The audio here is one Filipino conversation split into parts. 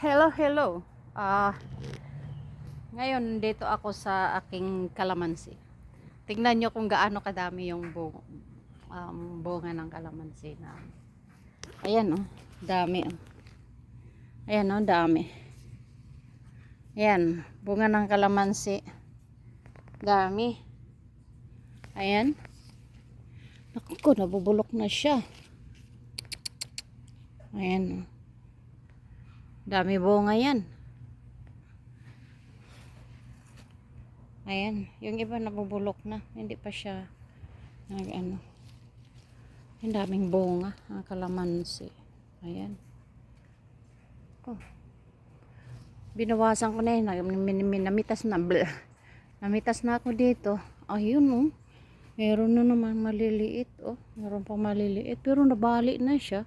hello, hello. Ah, ngayon, dito ako sa aking kalamansi. Tingnan nyo kung gaano kadami yung bu um, bunga ng kalamansi na. Ayan, oh. Dami, oh. Ayan, oh. Dami. Ayan, bunga ng kalamansi. Dami. Ayan. Naku ko, nabubulok na siya. Ayan, oh. Dami bunga yan. Ayan, yung iba nabubulok na. Hindi pa siya nag ano. Yung daming bunga, ang kalamansi. Ayan. Oh. Binawasan ko na yun. Nam- min- min- Namitas na. Blah. Namitas na ako dito. Ayun oh. Meron na naman maliliit oh. Meron pa maliliit. Pero nabali na siya.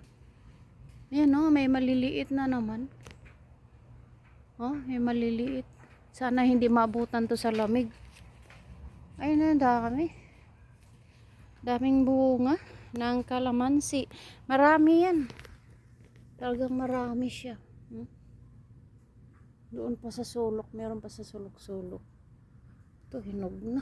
Ayan oh, may maliliit na naman. Oh, may maliliit. Sana hindi maabutan to sa lamig. Ayun na, dami. Daming bunga ng kalamansi. Marami yan. Talagang marami siya. Hmm? Doon pa sa sulok. Meron pa sa sulok-sulok. Ito, hinog na.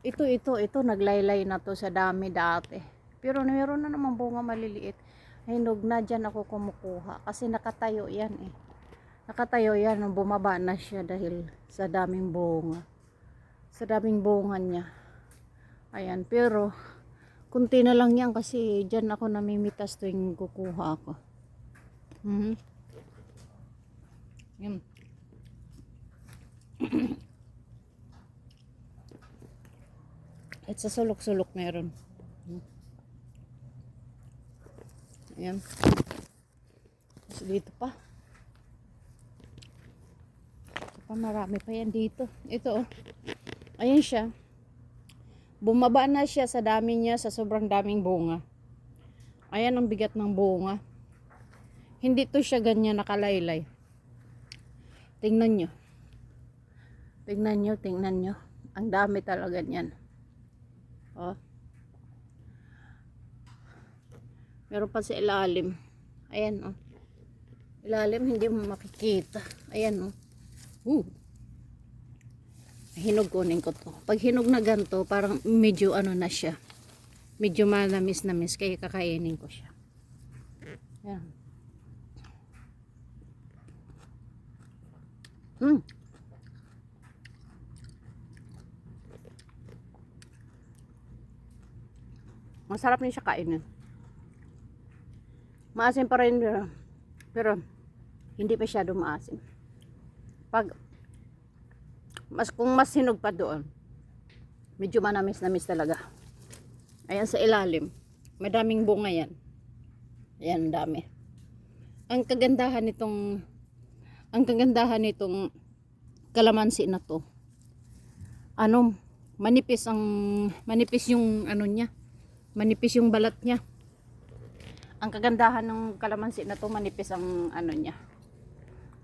Ito, ito, ito. Naglaylay na to sa dami dati. Pero meron na naman bunga maliliit. Hinog na dyan ako kumukuha. Kasi nakatayo yan eh. Nakatayo yan nung bumaba na siya dahil sa daming bunga. Sa daming bunga niya. Ayan, pero kunti na lang yan kasi dyan ako namimitas tuwing kukuha ako. Mhm. Yan. At sa sulok-sulok meron. Ayan. Tapos dito pa. Ito pa marami pa yan dito. Ito oh. Ayan siya. Bumaba na siya sa dami niya sa sobrang daming bunga. Ayan ang bigat ng bunga. Hindi to siya ganyan nakalaylay. Tingnan nyo. Tingnan nyo, tingnan nyo. Ang dami talaga niyan. Oh. Meron pa sa ilalim. Ayan oh. Ilalim hindi mo makikita. Ayan oh. Uh. Hinog kunin ko to. Pag hinog na ganito, parang medyo ano na siya. Medyo manamis namis kaya kakainin ko siya. Ayan. Hmm. Masarap niya siya kainin. Maasim pa rin pero, pero hindi pa siya maasim. Pag mas kung mas hinog pa doon, medyo manamis-namis talaga. Ayan sa ilalim. Madaming bunga yan. Ayan, dami. Ang kagandahan nitong ang kagandahan nitong kalamansi na to. Ano, manipis ang manipis yung ano niya. Manipis yung balat niya. Ang kagandahan ng kalamansi na to, manipis ang ano niya.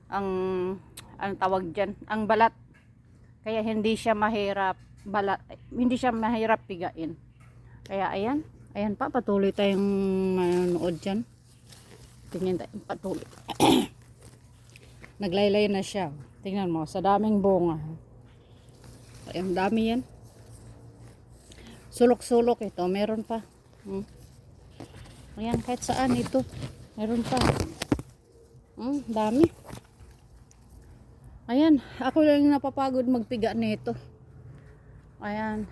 Ang ang tawag diyan, ang balat. Kaya hindi siya mahirap balat, hindi siya mahirap pigain. Kaya ayan, ayan pa patuloy tayong manood diyan. Tingnan tayo patuloy. Naglaylay na siya. Tingnan mo, sa daming bunga. Ayun, dami yan. Sulok-sulok ito, meron pa. Hmm. Ayan, kahit saan ito. Meron pa. Hmm, dami. Ayan, ako lang napapagod magpiga nito. Ayan,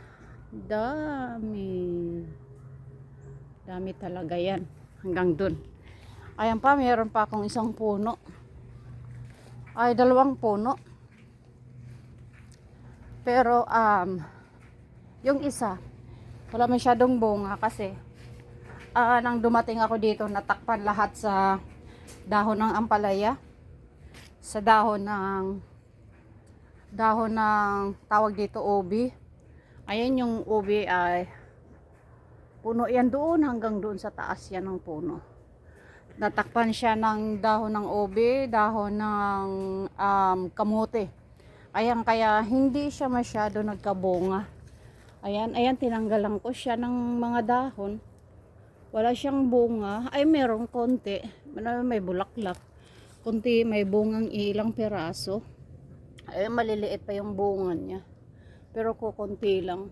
dami. Dami talaga yan. Hanggang dun. Ayan pa, meron pa akong isang puno. Ay, dalawang puno. Pero, um, yung isa, wala masyadong bunga kasi ah, nang dumating ako dito, natakpan lahat sa dahon ng ampalaya, sa dahon ng dahon ng tawag dito ubi. Ayan yung ubi ay puno yan doon hanggang doon sa taas yan ng puno. Natakpan siya ng dahon ng ubi, dahon ng um, kamote. Ayan kaya hindi siya masyado nagkabunga. Ayan, ayan tinanggalan ko siya ng mga dahon. Wala siyang bunga. Ay, merong konti. May bulaklak. kunti may bungang ilang peraso. Ay, maliliit pa yung bunga niya. Pero kukunti lang.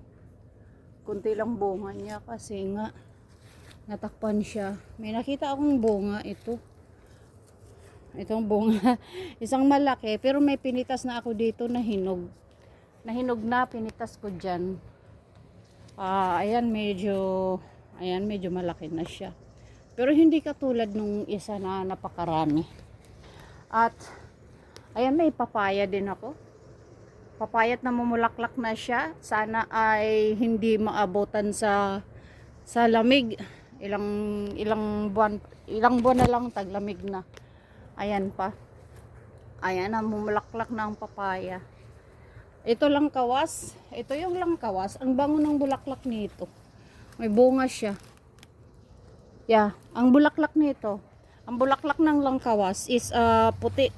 Kunti lang bunga niya kasi nga natakpan siya. May nakita akong bunga ito. Itong bunga. Isang malaki. Pero may pinitas na ako dito na hinog. Na hinog na, pinitas ko dyan. Ah, ayan medyo ayan medyo malaki na siya. Pero hindi katulad nung isa na napakarami. At ayan may papaya din ako. Papayat na mamulaklak na siya. Sana ay hindi maabutan sa sa lamig. Ilang ilang buwan ilang buwan na lang taglamig na. Ayan pa. Ayan na mamulaklak na ang papaya. Ito lang kawas. Ito yung lang kawas. Ang bango ng bulaklak nito. May bunga siya. Yeah, ang bulaklak nito. Ang bulaklak ng langkawas is ah, puti.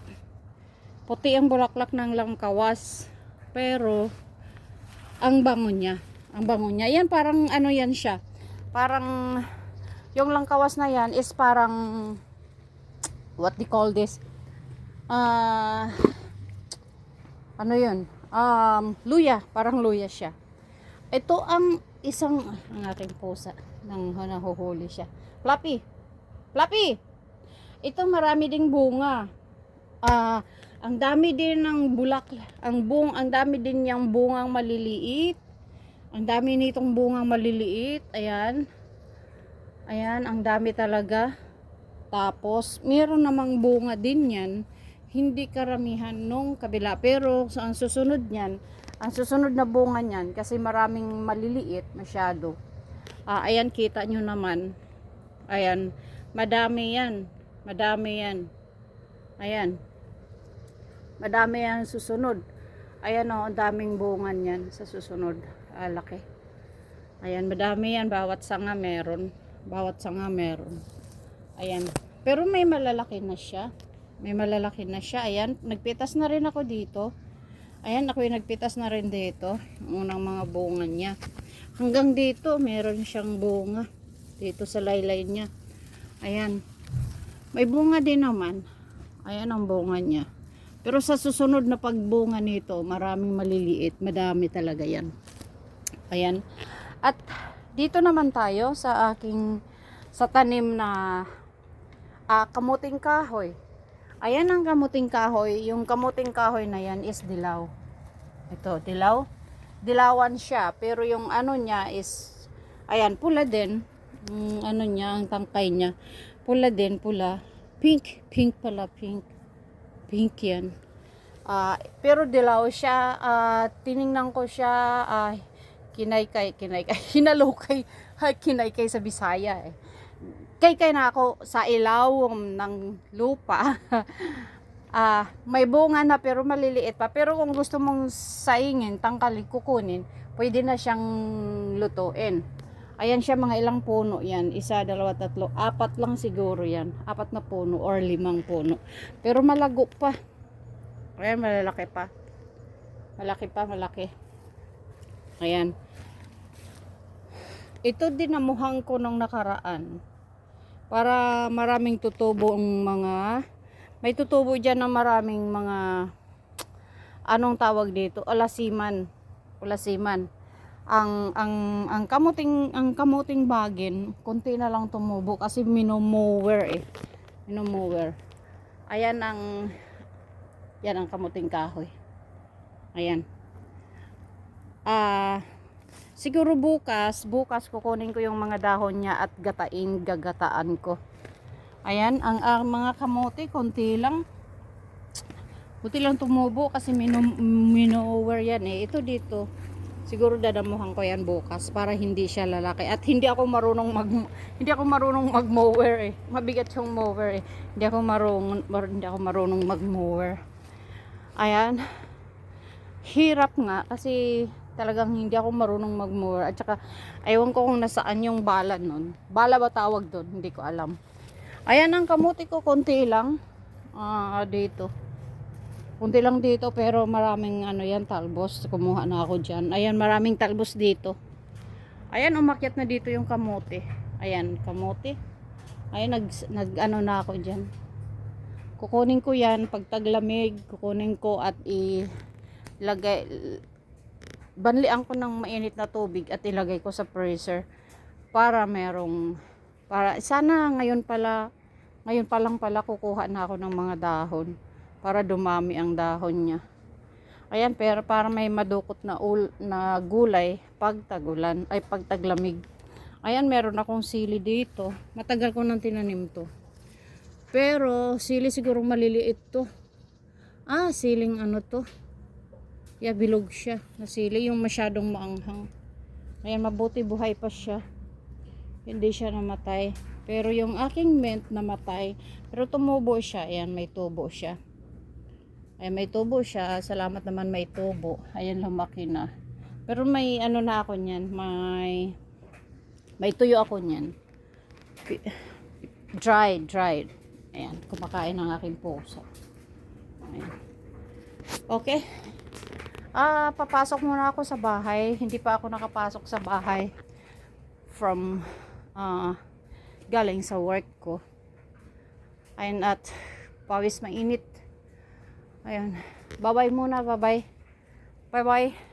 Puti ang bulaklak ng langkawas. Pero ang bango niya. Ang bango niya. Yan parang ano yan siya. Parang yung langkawas na yan is parang what they call this? Ah ano yun? Um, luya. Parang luya siya. Ito ang isang, ang aking pusa. Nang nahuhuli siya. Fluffy! Fluffy! Ito marami ding bunga. Ah, ang dami din ng bulak, ang bung, ang dami din niyang bungang maliliit. Ang dami nitong bungang maliliit. Ayan. Ayan, ang dami talaga. Tapos, meron namang bunga din yan. Hindi karamihan nung kabila. Pero, sa ang susunod niyan, ang susunod na bunga niyan, kasi maraming maliliit masyado. Ah, ayan, kita nyo naman. Ayan, madami yan. Madami yan. Ayan. Madami yan susunod. Ayan o, ang daming bunga niyan sa susunod. Ah, laki. Ayan, madami yan. Bawat sanga meron. Bawat sanga meron. Ayan. Pero may malalaki na siya. May malalaki na siya. Ayan, nagpitas na rin ako dito. Ayan, ako yung nagpitas na rin dito. Ang unang mga bunga niya. Hanggang dito, meron siyang bunga. Dito sa laylay niya. Ayan. May bunga din naman. Ayan ang bunga niya. Pero sa susunod na pagbunga nito, maraming maliliit. Madami talaga yan. Ayan. At dito naman tayo sa aking sa tanim na ah, kamuting kahoy. Ayan ang kamuting kahoy. Yung kamuting kahoy na yan is dilaw. Ito, dilaw. Dilawan siya. Pero yung ano niya is, ayan, pula din. Yung ano niya, ang tangkay niya. Pula din, pula. Pink. Pink pala, pink. Pink yan. Ah, pero dilaw siya. ah, tiningnan ko siya. ah, kinaykay, kinaykay. Hinalukay. kinaykay sa Bisaya eh kay kay na ako sa ilawom ng lupa. ah, may bunga na pero maliliit pa. Pero kung gusto mong saingin, tangkalin, kukunin, pwede na siyang lutuin. Ayan siya mga ilang puno yan. Isa, dalawa, tatlo, apat lang siguro yan. Apat na puno or limang puno. Pero malago pa. Ayan, malalaki pa. Malaki pa, malaki. Ayan. Ito din namuhang ko nung nakaraan para maraming tutubo ang mga may tutubo diyan na maraming mga anong tawag dito alasiman alasiman ang ang ang kamuting ang kamuting bagin konti na lang tumubo kasi minomower eh minomower ayan ang yan ang kamuting kahoy ayan ah Siguro bukas, bukas kukunin ko yung mga dahon niya at gatain, gagataan ko. Ayan, ang, ang mga kamote, konti lang. Buti lang tumubo kasi mino, minower yan eh. Ito dito, siguro dadamuhan ko yan bukas para hindi siya lalaki. At hindi ako marunong mag, hindi ako marunong mag-mower eh. Mabigat yung mower eh. Hindi ako marunong, mar, hindi ako marunong mag-mower. Ayan. Hirap nga kasi talagang hindi ako marunong mag-mower at saka aywan ko kung nasaan yung bala nun bala ba tawag doon hindi ko alam ayan ang kamuti ko konti lang ah dito konti lang dito pero maraming ano yan talbos. Kumuha na ako dyan. Ayan maraming talbos dito. Ayan umakyat na dito yung kamote. Ayan kamote. Ayan nag, nag ano na ako dyan. Kukunin ko yan pag taglamig. Kukunin ko at ilagay banlian ko ng mainit na tubig at ilagay ko sa freezer para merong para sana ngayon pala ngayon pa lang pala kukuha na ako ng mga dahon para dumami ang dahon niya ayan pero para may madukot na ul, na gulay pag tagulan ay pag taglamig ayan meron akong sili dito matagal ko nang tinanim to pero sili siguro maliliit to ah siling ano to Yeah, bilog siya. Nasili yung masyadong maanghang. Ayan, mabuti buhay pa siya. Hindi siya namatay. Pero yung aking mint namatay. Pero tumubo siya. Ayan, may tubo siya. Ayan, may tubo siya. Salamat naman may tubo. Ayan, lumaki na. Pero may ano na ako niyan. May may tuyo ako niyan. Dried, dried. Ayan, kumakain ng aking puso. Ayan. Okay. Ah, papasok muna ako sa bahay. Hindi pa ako nakapasok sa bahay from ah galing sa work ko. Ayun at pawis mainit. Ayun. Bye-bye muna, bye-bye. Bye-bye.